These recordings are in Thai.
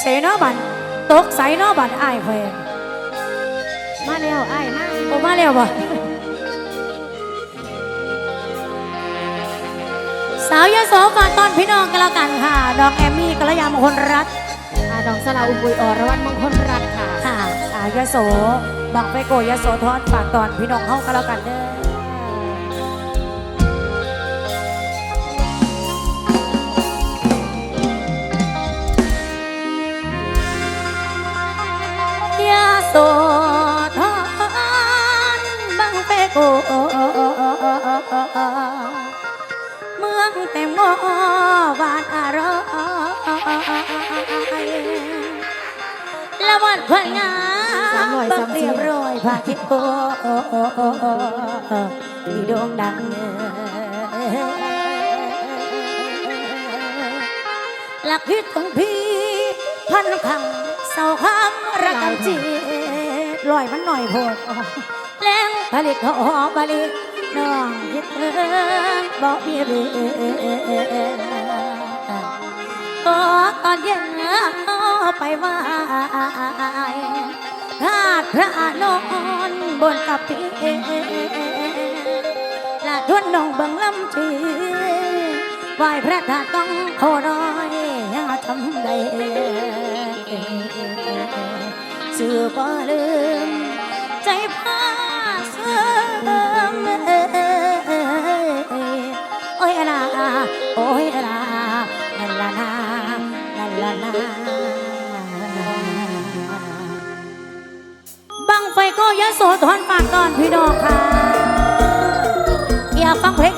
เสนาบันตกใส่เนาะบันอ้ายเพนมาแล้วไอ้ายมาโอมาแล้วบ่สาวยโสฝากตอนพี่น้องกันแล้วกันค่ะดอกแอมมี่กัลยามงคลรัตน์อาดองสลาอุบุยอรวันมงคลรัตน์ค่ะค่ะสาวยโสบังไปโกยโสทอนฝากตอนพี่น้องเฮากันแล้วกันเด้อ แต่งโมวานอารอยละวันพงาสามร้อยบัสางมสิบ เรียบร้อยพาทิพโอมีโด่งดังหลักพิษของพี่พันคำเศร้าคำรักกันจีลอยมันหน่อยโพด แรงผลิตหอผลิต น้องคิดถึงบอกมีเรื่องโอ้ตอนเย็นเอาไปไหว่าธาตุพระนอนบนกับพีละทวนน้องเบังลำชีไหวพระธาตุต้องโคน้อยยังทำได้สื่อบ่ลืมใจพา ยลาโอ้ยลานั่นละนานั่นละนาบังไฟก็ยะโสธรฝากก่อนพี่น้องค่ะอยากฟังเพลง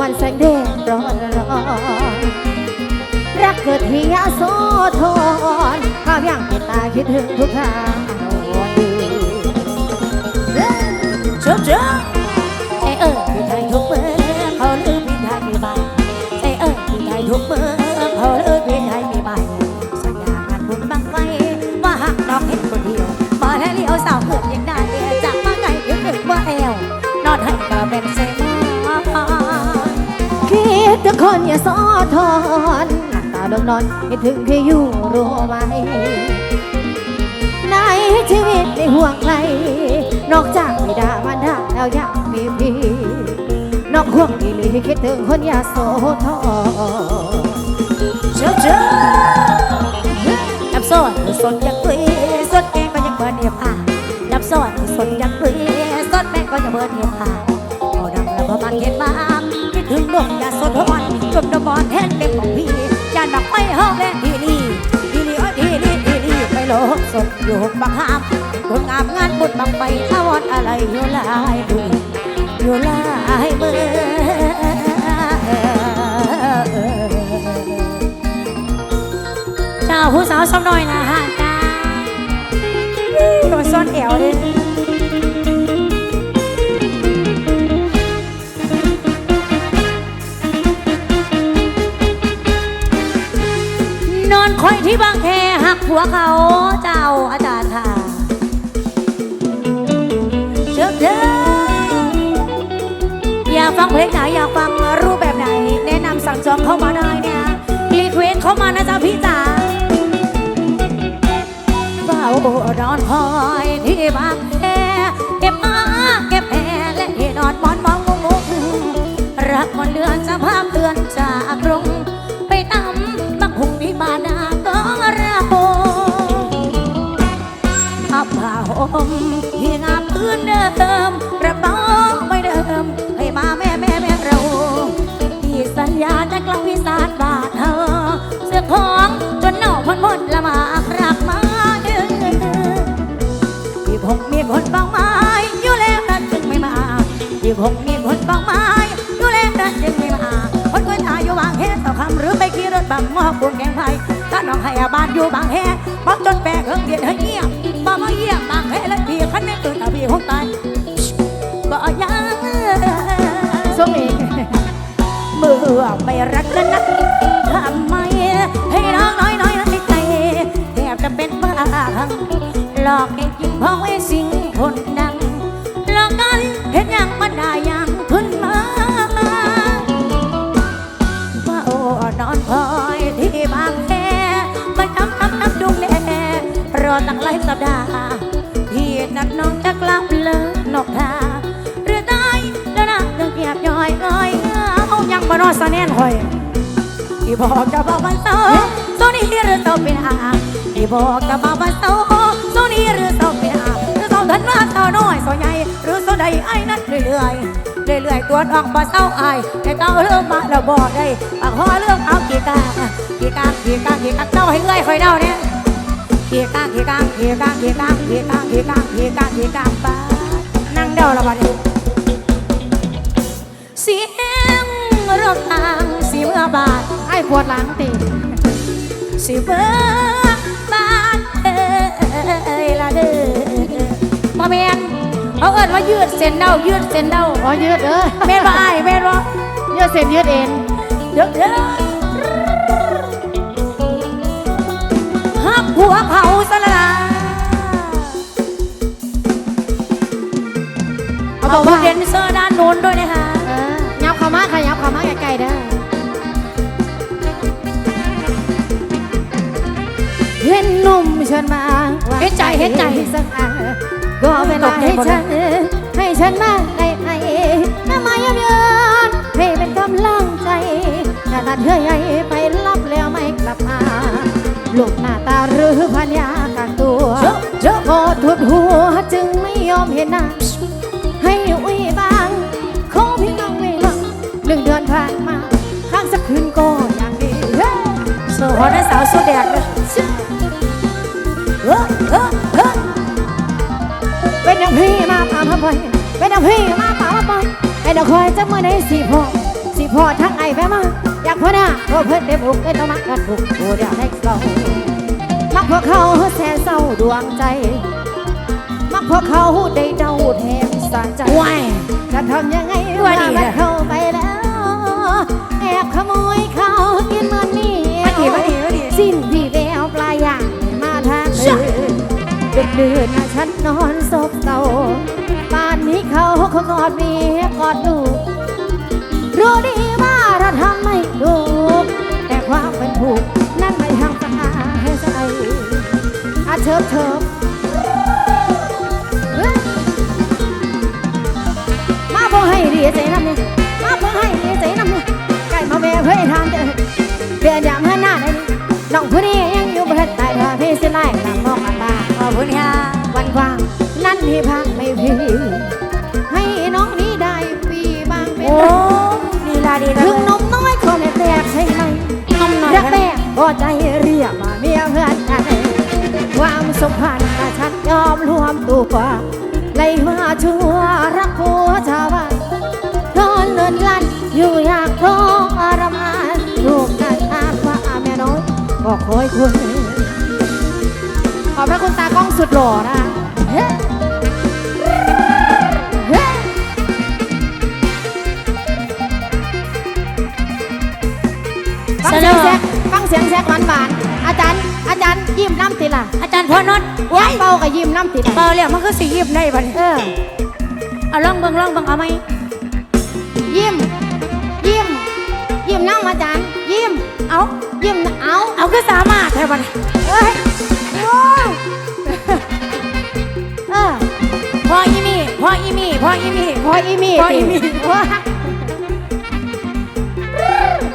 วันแสงแดงร้อนร้อนรักเกิดที่ยาโสธรภาวย่างติดตาคิดถึงทุกทาง คนอย่าซอทอนหลับตาดมนอนคิดถึงที่อยู่รู้ไหมในชีวิตในห่วงใคร นอกจากไม่ดามารดาแล้วยังมีพี่นอกห่วงดีลีคิดถึงคนอย่าโสทอนเจ้าเจ้า อนแทนเป็นของพี่ยานบักไปห้องแลทีนี่ทีนี่อ้อยทีนี่ทีนี่ไปโลกสดอยู่บังหามคนงามงานบุญบังไปอาวรอะไรอยู่ลายมืออยู่ลายมือเจ้าผู้สาวซ้ำน้อยนะฮะจ้าโดนซ่อนแอวเลย คอยที่บางแคหักหัวเขาเจ้าอาจารย์ค่ะเชิญเถอะอยากฟังเพลงไหนอยากฟังรูปแบบไหน แนะนำสั่งจองเข้ามาได้เนี่ยรีเควสเข้ามานะจ๊ะพี่จ๋าเฝ้านอนคอยที่บางแคเก็บมาเก็บแพและนอนมอนมองงงรักมันเลือนสภาพเตือนจาก มที่งามพื้นเดิมกระเป๋าไม่เดิม ให้มาแม่แม่แม่เราที่สัญญาจะกลับวิสานบาทเธอเสื้อของจนเน่าพ้นพ้นละมารักมาเดือที่คงมีคนบางไม้อยู่แล้วนั้นจึงไม่มาที่คงมีคนบางไม้อยู่แล้วนั้นจึงไม่มาคนคนตายอยู่บางแห่ต่อคำหรือไปขี่รถบังมอกบุญแกงไฟถ้าน้องให้อาบานอยู่บางแห่บอกจนแปลกเฮิงเดียดเฮียเงียบบ่มาเยี่ยมบา ตื่นตาพี่คงตายก็ยังส้มเองเมื่อไม่รักกันนักทำไมให้น้องน้อยน้อยน้อยใจแทบจะเป็นบ้าหลอกให้กินเพราะไอ้สิ่งคนดังหลอกกันเห็นอย่างมันได้อย่างขึ้นมาว่าโอ้นอนคอยที่บางแคมาจำทำน้ำดุงแน่รอตั้งหลายสัปดาห์ ลิกทาหรือตายแล้วนะเรื่องเกียบย่อยอ้อยเอายังมานอนสะแน่นหอยที่บอกจะบอกวันเสาร์โซนี่หรือเสาเป็นอาที่บอกจะบอกวันเสาร์โซนี่หรือเสาเป็นอาหรือเสาทันว่าเสาน้อยเสาใหญ่หรือเสาใดไอ้นั่นเรื่อยเรื่อยๆตัวน้องบ่เสาร์ไอ้แต่เก้าเรื่องมาแล้วบอกได้ปากคอเรื่องเอากี่กางกี่กางกี่กางกี่กางเจ้าให้เงยคอยเดาเนี่ยกี่กางกี่กางกี่กางกี่กางกี่ เดาละบัดนี้เสียงรถทางสีเมื่อบาทไอ้ปวดหลังตีสิเบิกบ้านเอ้ยละเด้อมาแมนเขาเอิ้นว่ายืดเส้นเดายืดเส้นเดาอ๋อยืดเออแม่นว่าอ้ายแม่นว่ายืดเส้นยืดเอ็นเด้อเด้อฮักหัวเขาซะละ ล่ะเอาเอาบอกผู้ว่าเดนเซอร์ด้านโน้นด้วยนะคะเออยับเข้ามาค่ะยับเข้ามาใกล้ๆเด้อเห็นหนุ่มเชิญมาว่าเห็นใจเห็นใจสักอันก็เวลาให้ฉันให้ฉันมาไอ้ไอ้น้ำมาเยือนให้เป็นกำลังใจถ้าตัดเธอใหญ่ไปรับแล้วไม่กลับมาลูกหน้าตาหรือพันยากันตัวเยอะเยอะโอทุบหัวจึงไม่ยอมเห็นหน้า โซ่ฮอนัสาวโซ่แดกเลยเออเออเออเป็นอย่างพี่มาป่ามาบ่อยเป็นอย่างพี่มาป่ามาบ่อยไอ้ดอกคอยจะเมื่อใดสิพอสิพอทั้งไอ้แม่มาอยากพอหน้าเพราะเพิ่นได้บุกได้ต้องมักกันบุกโอ้เดี๋ยวได้เศร้ามักพวกเขาแสนเศร้าดวงใจ มักพวกเขาได้เดาแทนสาใจว้ายจะทำยังไงว่าดีมันนะเข้าไปแล้ว แอบขโมยเขา เดือดเดือนนะฉันนอนซบเศร้าป่านนี้เขาเขากอดเมียกอดลูกรู้ดีว่าเราทำไม่ถูกแต่ความเป็นผูกนั่นไม่ทำสาให้ใจอาเชิบเชิบมาบ่ให้ดีใจน้ำนี่มาบ่ให้ดีใจน้ำนี่ไก่มาแม่เพื่อทางเดินเดือนยาม ก็ใจเรียกมาเมียเพื่อนกันความสัมพันธ์ฉันยอมรวมตัวเลยมาชั่วรักผัวชาวบ้านนอนเลินลันอยู่อยากร้องอารมานลูกนั้นอาจว่าแม่น้อยก็คอยคุณขอบพระคุณตากล้องสุดหล่อนะเฮ้เฮ้ฟังเสียงแซกฟัง เสียงแซกหวานหวานๆอาจารย์ อาจารย์ยิ้มน้ำติล่ะอาจารย์พอนนท์ว้ายเป้ากับยิ้มน้ำติล่ะเบาแล้วมันก็สียิบได้บัดนี้เออเอาลองเบิ่งลองเบิ่งเอาไหมยิ้ม ยิ้ม ยิ้มน้ำอาจารย์ ยิ้ม เอายิ้มนะเอา เอาก็สามารถแท้บัดนี้เอ้ยโอ้ยเออพ่ออีมี่พ่ออีมี่พ่ออีมี่พออีมีพออีมีติว่า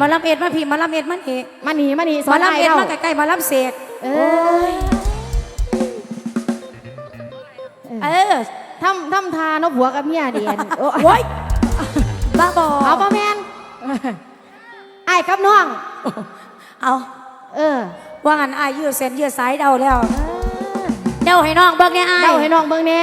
มารับเอ็ดมาพี่มารับเอ็ดมานี่มาหนีมาหนีมานรับไอ้เอ็ดมาใกล้ๆมารับเศษเออเออทำทำทานกหัวกับเมียเดียนโอ้ยบ้าบอเอาป้าแมนไอ้กับน้อง เอาเออว่างันอายยืดเส้นยืดสายเดาแล้วเดาให้น้องเบิ่งเนี่ยอาเดาให้น้องเบิ่งแหน่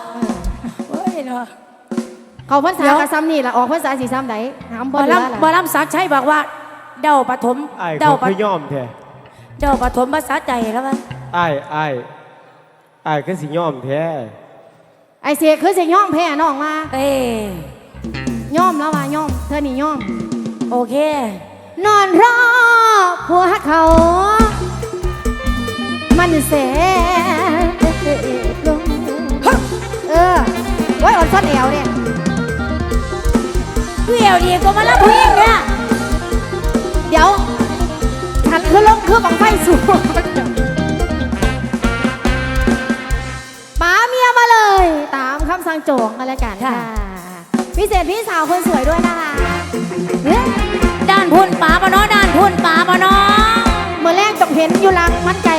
ยวกระซ้ำนี่ละออกภาษาสีซ้ำไหนหามบบ่อเหลือลำบอละลำสักดิ์ชัยบอกว่า เดาปฐมไอ้ายเดาเขาปคือย่อมแท้เดาปฐมภาษาใจแล้วมั้ยไอ้ายอ้ายอ้ายคือสิย่อมแท้ ไอเสียคือสิย่อมแพ้น้องมาเอ้ยย่อมแล้วว่าย่อม เธอนี่ย่อม โอเคนอนรอผัวเขา มันเสลงเออ ไว้ยอดซ่อนแอวเนี่ยเกี่ยวดีก็มารับผู้หญิงเนี่ยเดี๋ยวฉันคือลงคือบังไฟสูงป๋าเมียมาเลย ตามคำสั่งโจงกันแล้วกันค่ะพิเศษพี่สาวคนสวยด้วยนะคะเฮ้ยด้านพุ่นป๋าบ่เนาะด้านพุ่นป๋าบ่เนาะเมื่อแรกต้องเห็นอยู่หลังมันไก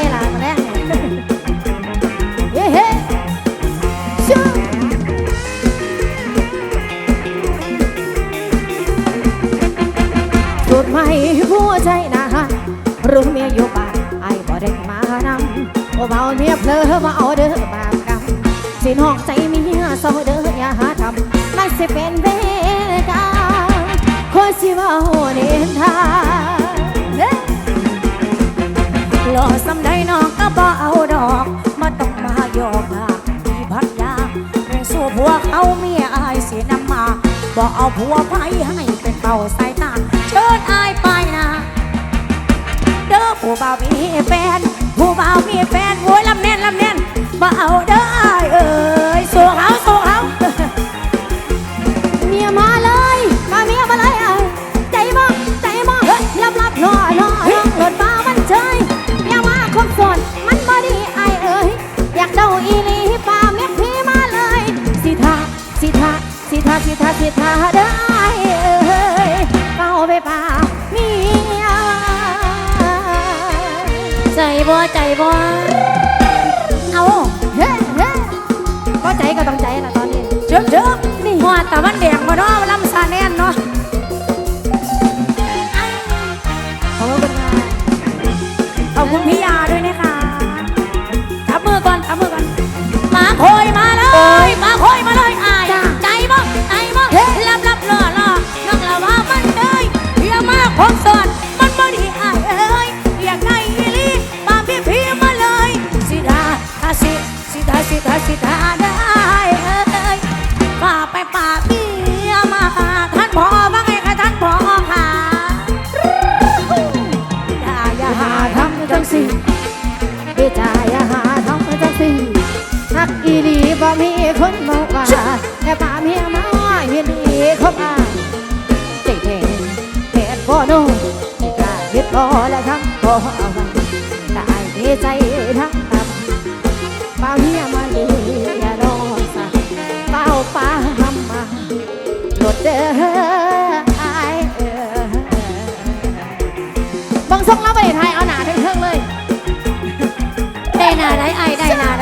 สินอกใจเมียเศร้าเด้ออย่าหาทำมันสิเป็นเวกรรมคนสิว่าเน้นทางเฮ้หล่อสำใดน้องก็บ่เอาดอกมาต้องมาโยกหาที่พัดยาเรื่องสู้ผัวเขาเมียอายเสียน้ำมาบ่เอาผัวไปให้เป็นเป่าสายตาเชิญอายไปนะเด้อผู้บ่าวมีแฟนผู้บ่าวมีแฟนโวยลำแน่นลำแน่น บ่เอาเด้ออเอ้ยสู้เขาสู้เขาเมียมาเลยมาเมียมาเลยอะใจบ่ใจบ่เฮ้ยลับลับรอรอรอรถบ้ามันเฉยอย่ามาคบสนมันบ่ดีไอเอ้ยอยากเดาอีหลีป่าเมียพี่มาเลยสิทาสิทาสิทาสิทาสิทาเด้อไอ้ยเอ้ยเป้าไปป่าเมียใจบ่ใจบ่ ใจก็ต้องใจละตอนนี้เชิบเชิบนี่หัวตะวันแดงบ่เนาะลำซาแน่นเนาะขอบคุณค่ะขอบคุณพี่ยาด้วยนะคะจับมือก่อนจับมือก่อนมาโคอยมาเลยมาโคอยมาเลยอายใจบ่ใจบ่ลับลับล่อล่อน้องละว่ามันเอ้ยอย่ามาของสอนมันบ่ดีอายเอ้ยอยากได้อีหลีปามพี่พี่มาเลยสิดาอาสิสิดาสิดาสิดา ใจทักตับเป่าเมียมาเลยอย่ารอสะเป้าป้าหำมาหลดเด้อไอเออบางทรงเล้วไปไทยเอาหนาเทิงเลย ได้หนาได้ไอได้หนาได้